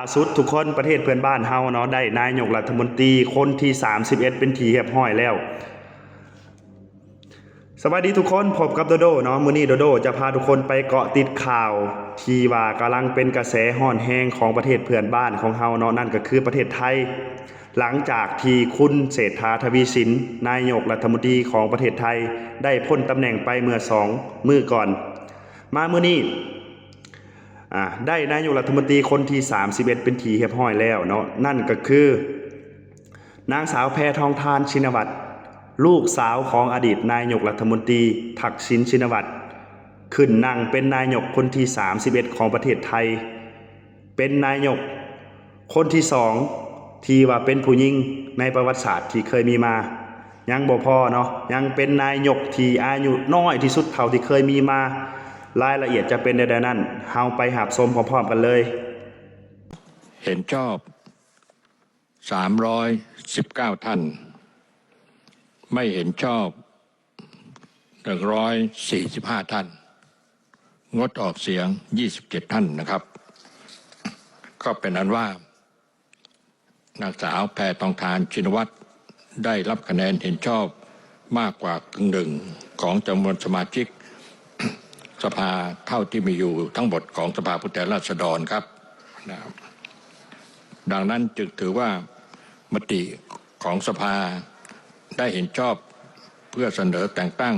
าสุดทุกคนประเทศเพื่อนบ้านเฮาเนาะได้นายกรัฐมนตรีคนที่ 31 เป็นทีเรียบร้อยแล้ว สวัสดีทุกคนพบกับโดโดเนาะมื้อนี้โดโดจะพาทุกคนไปเกาะติดข่าวทีว่ากำลังเป็นกระแสห้อนแห้งของประเทศเพื่อนบ้านของเฮาเนาะนั่นก็คือประเทศไทย หลังจากที่คุณเศรษฐาทวีสินนายกรัฐมนตรีของประเทศไทย ได้พ้นตำแหน่งไปเมื่อสองมื้อก่อน มามื้อนี้ อ่าได้นายกรัฐมนตรีคนที่ 31 เป็นทีเรียบร้อยแล้วเนาะนั่นก็คือ นางสาวแพทองทานชินวัตรลูกสาวของอดีตนายกรัฐมนตรีทักษิณชินวัตรขึ้นนั่งเป็นนายกคนที่ 31 ของประเทศไทย เป็นนายกคนที่สองที่ว่าเป็นผู้หญิงในประวัติศาสตร์ที่เคยมีมา ยังบ่พอเนาะยังเป็นนายกที่อายุน้อยที่สุดเท่าที่เคยมีมา รายละเอียดจะเป็นใดๆนั้นเฮาไปหับชมพร้อมๆกันเลย เห็นชอบ 319 ท่าน ไม่เห็นชอบ 145 ท่าน งดออกเสียง 27 ท่านนะครับ ก็เป็นอันว่านางสาวแพทองทานชินวัตรได้รับคะแนนเห็นชอบมากกว่ากึ่งหนึ่งของจำนวนสมาชิก สภาเท่าที่มีอยู่ทั้งหมดของสภาผู้แทนราษฎรครับนะดังนั้นจึงถือว่ามติของสภาได้เห็นชอบเพื่อเสนอแต่งตั้ง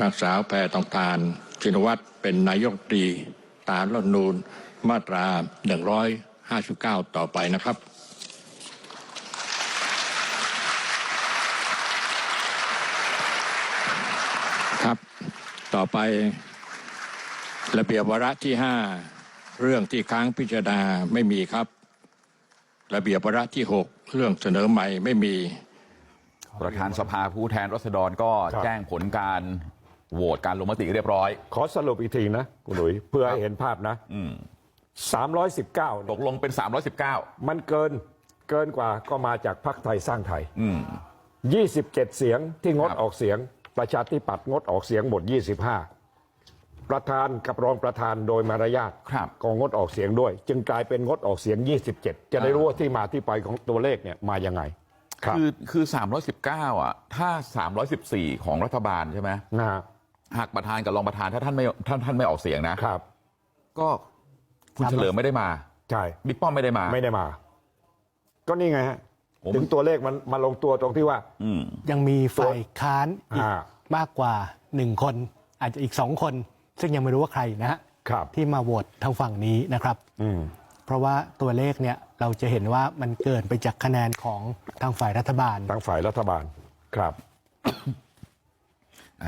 นางสาวแพทองทานชินวัตรเป็นนายกรัฐมนตรีตามรัฐธรรมนูญมาตรา 159 ต่อไปนะครับ ครับ ต่อไป ระเบียบวาระที่ห้าเรื่องที่ค้างพิจารณาไม่มีครับ ระเบียบวาระที่หกเรื่องเสนอใหม่ไม่มี ประธานสภาผู้แทนรัษฎรก็ครับแจ้งผลการโหวตการลงมติเรียบร้อย ขอสรุปอีกทีนะคุณหลุยเพื่อให้เห็นภาพนะอืม319ตกลงเป็น319มันเกินเกินกว่าก็มาจากพรรคไทยสร้างไทยอืม27เสียงที่งดครับออกเสียง ประชาธิปัตย์งดออกเสียงหมด25 ประธานกับรองประธานโดยมารยาทครับก็งดออกเสียงด้วย จึงกลายเป็นงดออกเสียง 27 จะได้รู้ว่าที่มาที่ไปของตัวเลขเนี่ยมายังไงครับคือคือ319 อะ ถ้า 314 ของรัฐบาลใช่ไหมนะฮะหากประธานกับรองประธานถ้าท่านไม่ท่านท่านไม่ออกเสียงนะครับ ก็คุณเฉลิมไม่ได้มาใช่บิ๊กป้อมไม่ได้มาไม่ได้มา ก็นี่ไงฮะผมถึงตัวเลขมันมาลงตัวตรงที่ว่าอืมยังมีฝ่ายค้านอีกอ่ามากกว่าหนึ่งคน อาจจะอีกสองคน ซึ่งยังไม่รู้ว่าใครนะฮะครับ ที่มาโหวตทางฝั่งนี้นะครับ อืม เพราะว่าตัวเลขเนี่ยเราจะเห็นว่ามันเกินไปจากคะแนนของทางฝ่ายรัฐบาล ทางฝ่ายรัฐบาลครับ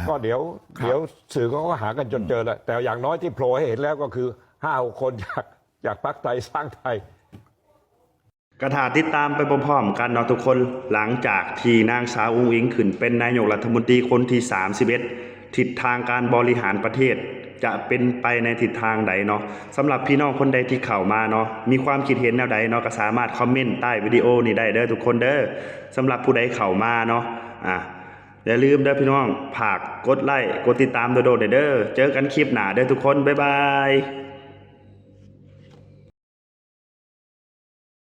ก็เดี๋ยว เดี๋ยวสื่อเขาก็หากันจนเจอแหละแต่อย่างน้อยที่โผล่ให้เห็นแล้วก็คือห้าหกคนจากจากพรรคไทยสร้างไทย กระถาติดตามไปพร้อมๆกันเนาะทุกคนหลังจากที่นางสาวอุ้งอิงขึ้นเป็นนายกรัฐมนตรีคนที่ 31 ทิศทางการบริหารประเทศ จะเป็นไปในทิศทางใดเนาะสำหรับพี่น้องคนใดที่เข้ามาเนาะมีความคิดเห็นแนวใดเนาะก็สามารถคอมเมนต์ใต้วิดีโอนี้ได้เด้อทุกคนเด้อสำหรับผู้ใดเข้ามาเนาะอะอย่าลืมเด้อพี่น้องผากกดไลค์กดติดตามโดดๆเด้อเจอกันคลิปหน้าเด้อทุกคนบ๊ายบาย